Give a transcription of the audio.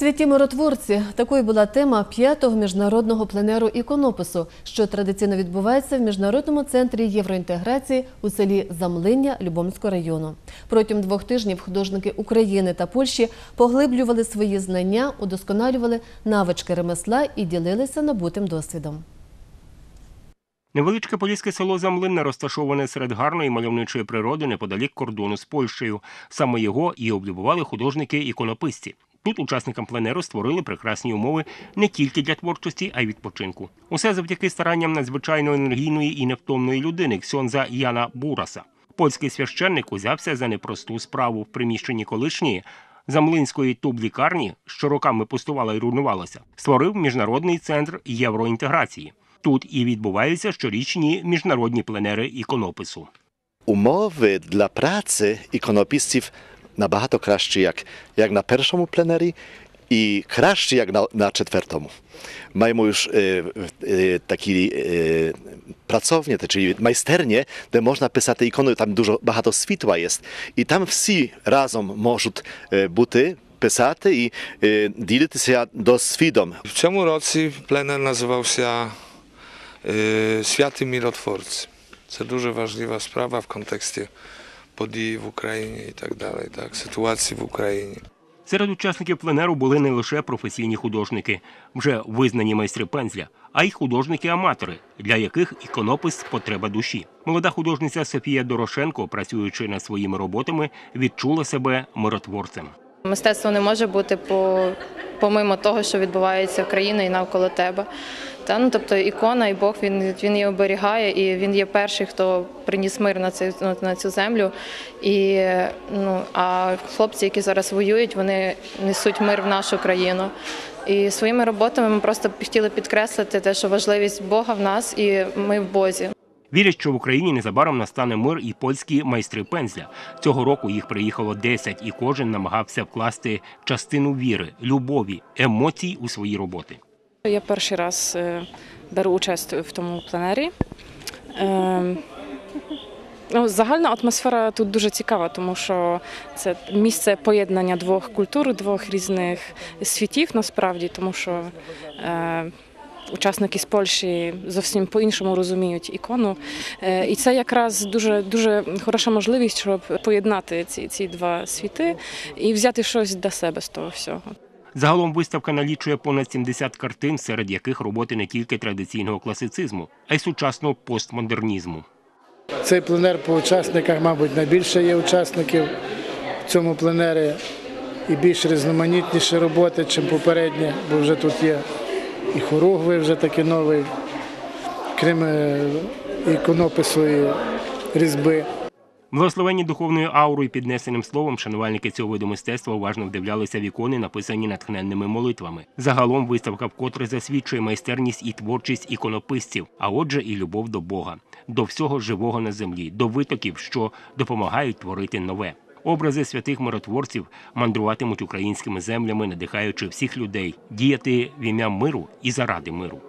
Святі миротворці такою була тема п'ятого міжнародного пленеру іконопису, що традиційно відбувається в міжнародному центрі євроінтеграції у селі Замлиння Любомського району. Протягом двох тижнів художники України та Польщі поглиблювали свої знання, удосконалювали навички ремесла і ділилися набутим досвідом. Невеличке поліське село Замлинне розташоване серед гарної мальовничої природи неподалік кордону з Польщею. Саме його і облюбували художники-іконописці. Тут учасникам пленеру створили прекрасні умови не тільки для творчості, а й відпочинку. Усе завдяки старанням надзвичайно енергійної і невтомної людини Ксьонза Яна Бураса. Польський священник узявся за непросту справу в приміщенні колишньої замлинської тублікарні, що роками пустувала і руйнувалася, створив міжнародний центр євроінтеграції. Тут і відбуваються щорічні міжнародні пленери іконопису. Умови для праці іконоpisців набагато кращі, як, як на першому пленері, і кращі, як на, на четвертому. Маємо już е, е, такі е, pracownie, те, czyli майстерні, де можна писати ікони, там дуже багато світла є. І там всі разом можуть е, бути, писати і е, ділитися досвідом. W цьому році пленер називався е, Святі миротворці. Це дуже важлива справа в контексті подій в Україні і так далі, так, ситуації в Україні. Серед учасників пленеру були не лише професійні художники, вже визнані майстри пензля, а й художники-аматори, для яких іконопис потреба душі. Молода художниця Софія Дорошенко, працюючи над своїми роботами, відчула себе миротворцем. Мистецтво не може бути по, помимо того, що відбувається в країні і навколо тебе. Ну, тобто ікона і Бог він, її оберігає, і він є перший, хто приніс мир на цю, землю. Ну, а хлопці, які зараз воюють, вони несуть мир в нашу країну. І своїми роботами ми просто хотіли підкреслити те, що важливість Бога в нас і ми в Бозі. Вірять, що в Україні незабаром настане мир і польські майстри пензля. Цього року їх приїхало 10, і кожен намагався вкласти частину віри, любові, емоцій у свої роботи. Я перший раз е, беру участь в тому пленері. Е, Ну, загальна атмосфера тут дуже цікава, тому що це місце поєднання двох культур, двох різних світів насправді, тому що е, учасники з Польщі зовсім по-іншому розуміють ікону. Е, і це якраз дуже дуже хороша можливість, щоб поєднати ці, ці два світи і взяти щось для себе з того всього. Загалом виставка налічує понад 70 картин, серед яких роботи не тільки традиційного класицизму, а й сучасного постмодернізму. Цей пленер по учасниках, мабуть, найбільше є учасників в цьому пленері і більш різноманітніші роботи, ніж попередні, бо вже тут є і хоругви вже такі новий, крім е, іконопису і різьби. Благословенні духовною аурою піднесеним словом, шанувальники цього виду мистецтва уважно вдивлялися в ікони, написані натхненними молитвами. Загалом виставка вкотре засвідчує майстерність і творчість іконописців, а отже, і любов до Бога, до всього живого на землі, до витоків, що допомагають творити нове. Образи святих миротворців мандруватимуть українськими землями, надихаючи всіх людей діяти в ім'я миру і заради миру.